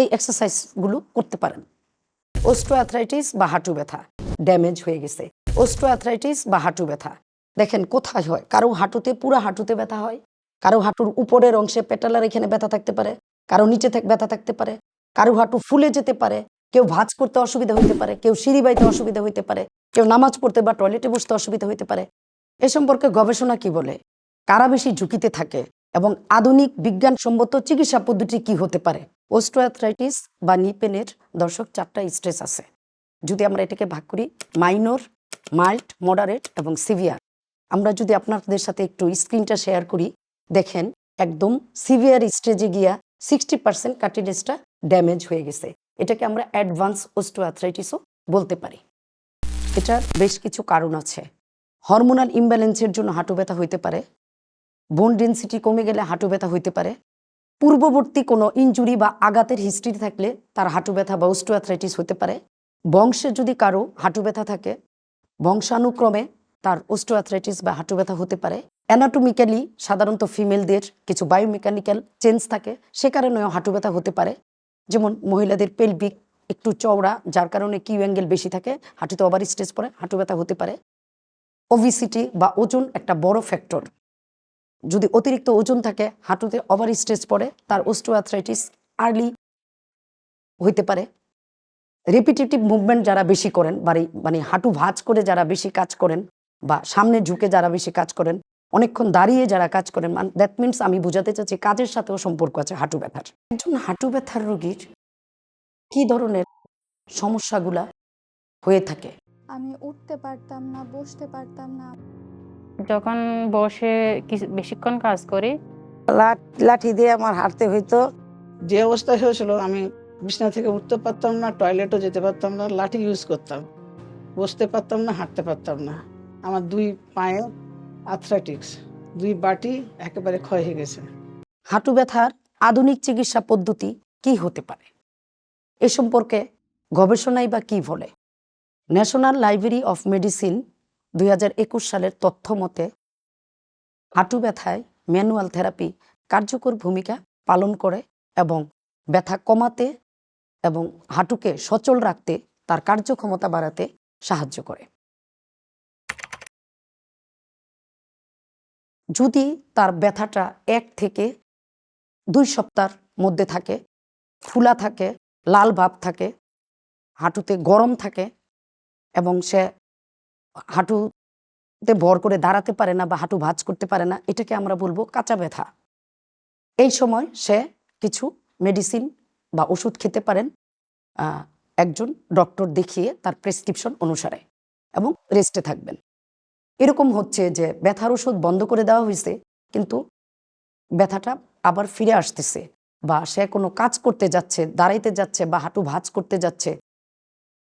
এই এক্সারসাইজগুলো করতে পারেন। অস্ট্রোঅ্যাথরাইটিস বা হাঁটু ব্যথা ড্যামেজ হয়ে গেছে। অস্ট্রোঅ্যাথরাইটিস বা হাঁটু ব্যথা। দেখেন কোথায় হয়? কারও হাঁটুতে পুরো হাঁটুতে ব্যথা হয়, কারও হাঁটুর উপরের অংশে পেটালার এখানে ব্যথা থাকতে পারে, কারও নিচে ব্যথা থাকতে পারে, কারও হাঁটু ফুলে যেতে পারে, কেউ ভাঁজ করতে অসুবিধা হইতে পারে, কেউ সিঁড়ি বাইতে অসুবিধা হইতে পারে, কেউ নামাজ পড়তে বা টয়লেটে বসতে অসুবিধা হইতে পারে। এ সম্পর্কে গবেষণা কি বলে? কারা বেশি ঝুঁকিতে থাকে এবং আধুনিক বিজ্ঞানসম্মত চিকিৎসা পদ্ধতি কি হতে পারে? অস্ট্রোঅ্যাথরাইটিস বা নিপেনের দর্শক চারটা স্ট্রেস আছে। যদি আমরা এটাকে ভাগ করি মাইনর মাইল্ড মডারেট এবং সিভিয়ার আমরা যদি আপনাদের সাথে একটু স্ক্রিনটা শেয়ার করি, দেখেন একদম সিভিয়ার স্টেজে গিয়া সিক্সটি পার্সেন্ট কার্টিলেজটা ড্যামেজ হয়ে গেছে। এটাকে আমরা অ্যাডভান্স অস্ট্রোঅ্যাথরাইটিসও বলতে পারি। এটার বেশ কিছু কারণ আছে। হরমোনাল ইমব্যালেন্সের জন্য হাঁটু ব্যথা হইতে পারে। বোন ডেন্সিটি কমে গেলে হাঁটু ব্যথা হইতে পারে। পূর্ববর্তী কোনো ইনজুরি বা আঘাতের হিস্ট্রি থাকলে তার হাঁটু ব্যথা বা অস্ট্রোঅ্যাথরাইটিস হতে পারে। বংশে যদি কারও হাঁটু ব্যথা থাকে, বংশানুক্রমে তার অস্ট্রোঅ্যাথরাইটিস বা হাঁটু ব্যথা হতে পারে। অ্যানাটোমিক্যালি সাধারণত ফিমেলদের কিছু বায়োমেকানিক্যাল চেঞ্জ থাকে, সে কারণেও হাঁটু ব্যথা হতে পারে। যেমন মহিলাদের পেলভিক একটু চওড়া, যার কারণে কিউ অ্যাঙ্গেল বেশি থাকে, হাঁটুতে ওভার স্ট্রেস পড়ে, হাঁটু ব্যথা হতে পারে। ওভিসিটি বা ওজন একটা বড় ফ্যাক্টর যদি অতিরিক্ত ওজন থাকে, হাঁটুতে ওভার স্ট্রেস পড়ে, তার অস্ট্রোঅ্যাথরাইটিস আর্লি হইতে পারে। রিপিটেটিভ মুভমেন্ট যারা বেশি করেন, বাড়ি মানে হাঁটু ভাঁজ করে যারা বেশি কাজ করেন, বা সামনে ঝুঁকে যারা বেশি কাজ করেন, অনেকক্ষণ দাঁড়িয়ে যারা কাজ করেন দ্যাট মিনস আমি বোঝাতে চাচ্ছি কাজের সাথেও সম্পর্ক আছে হাঁটু ব্যথার। একজন হাঁটু ব্যথার রোগীর কি ধরনের সমস্যাগুলা হয়ে থাকে? আমি উঠতে পারতাম না, বসতে পারতাম না। যখন বসে বেশিক্ষণ কাজ করি। লাঠ- লাঠি দিয়ে আমার হাঁটতে হইতো। যে অবস্থা হয়েছিল আমি বিছানা থেকে উঠতে পারতাম না টয়লেটও যেতে পারতাম না লাঠি ইউজ করতাম। বসতে পারতাম না হাঁটতে পারতাম না। আমার দুই পায়ে আথরাটিক্স দুই বাটি একেবারে ক্ষয় হয়ে গেছে। হাঁটু ব্যথার আধুনিক চিকিৎসা পদ্ধতি কি হতে পারে? এ সম্পর্কে গবেষণাই বা কি বলে? ন্যাশনাল লাইব্রেরি অফ মেডিসিন দুই হাজার একুশ সালের তথ্য মতে, হাঁটু ব্যথায় ম্যানুয়াল থেরাপি কার্যকর ভূমিকা পালন করে এবং ব্যথা কমাতে এবং হাঁটুকে সচল রাখতে তার কার্যক্ষমতা বাড়াতে সাহায্য করে। যদি তার ব্যথাটা এক থেকে দুই সপ্তাহের মধ্যে থাকে, ফুলা থাকে, লাল ভাব থাকে, হাঁটুতে গরম থাকে এবং সে হাঁটুতে ভর করে দাঁড়াতে পারে না বা হাঁটু ভাঁজ করতে পারে না, এটাকে আমরা বলব কাঁচা ব্যথা। এই সময় সে কিছু মেডিসিন বা ওষুধ খেতে পারেন একজন ডক্টর দেখিয়ে তার প্রেসক্রিপশন অনুসারে এবং রেস্টে থাকবেন। এরকম হচ্ছে যে ব্যথার ওষুধ বন্ধ করে দেওয়া হয়েছে, কিন্তু ব্যথাটা আবার ফিরে আসতেছে বা সে কোনো কাজ করতে যাচ্ছে, দাঁড়াইতে যাচ্ছে বা হাঁটু ভাঁজ করতে যাচ্ছে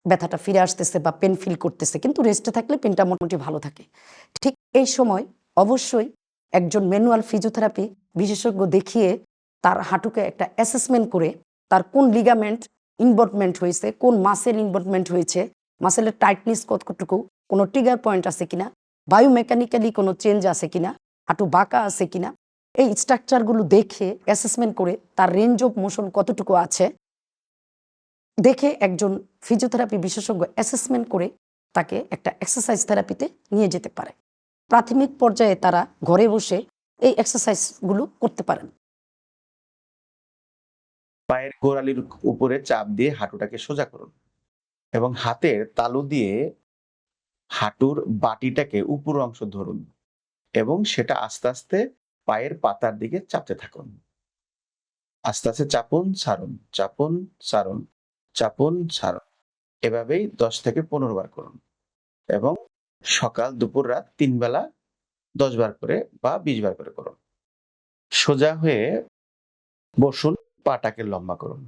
ব্যথাটা ফিরে আসতেছে বা পেন ফিল করতেছে, কিন্তু রেস্টে থাকলে পেনটা মোটামুটি ভালো থাকে। ঠিক এই সময় অবশ্যই একজন ম্যানুয়াল ফিজিওথেরাপি বিশেষজ্ঞ দেখিয়ে তার হাঁটুকে একটা অ্যাসেসমেন্ট করে তার কোন লিগামেন্ট ইনভলভমেন্ট হয়েছে, কোন মাসেল ইনভলভমেন্ট হয়েছে মাসেলের টাইটনেস কতটুকু, কোনো ট্রিগার পয়েন্ট আছে কিনা বায়োমেকানিক্যালি কোনো চেঞ্জ আছে কিনা, হাঁটু বাঁকা আছে কিনা, এই স্ট্রাকচারগুলো দেখে অ্যাসেসমেন্ট করে তার রেঞ্জ অফ মোশন কতটুকু আছে দেখে একজন ফিজিওথেরাপি বিশেষজ্ঞ অ্যাসেসমেন্ট করে তাকে একটা এক্সারসাইজ থেরাপিতে নিয়ে যেতে পারে। প্রাথমিক পর্যায়ে তারা ঘরে বসে এই এক্সারসাইজগুলো করতে পারেন। পায়ের গোড়ালির উপরে চাপ দিয়ে হাঁটুটাকে সোজা করুন এবং হাতের তালু দিয়ে হাঁটুর বাটিটাকে উপর অংশ ধরুন এবং সেটা আস্তে আস্তে পায়ের পাতার দিকে চাপতে থাকুন। আস্তে আস্তে চাপুন ছাড়ুন চাপুন ছাড়ুন চাপুন ছাড়ুন। এভাবেই দশ থেকে পনেরো বার করুন এবং সকাল, দুপুর, রাত তিন বেলা দশ বার করে বা বিশ বার করে করুন। সোজা হয়ে বসুন, পাটাকে লম্বা করুন।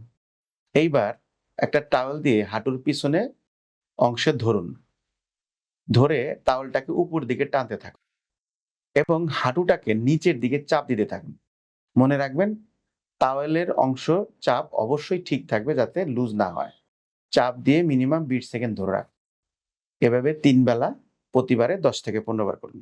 এইবার একটা টাওয়েল দিয়ে হাঁটুর পিছনে অংশে ধরুন। ধরে টাওয়েলটাকে উপর দিকে টানতে থাকুন এবং হাঁটুটাকে নিচের দিকে চাপ দিতে থাকুন। মনে রাখবেন টাওয়েলের অংশ চাপ অবশ্যই ঠিক থাকবে যাতে লুজ না হয়। চাপ দিয়ে মিনিমাম বিশ সেকেন্ড ধরে রাখ। এভাবে তিন বেলা প্রতিবারে দশ থেকে পনেরো বার করুন।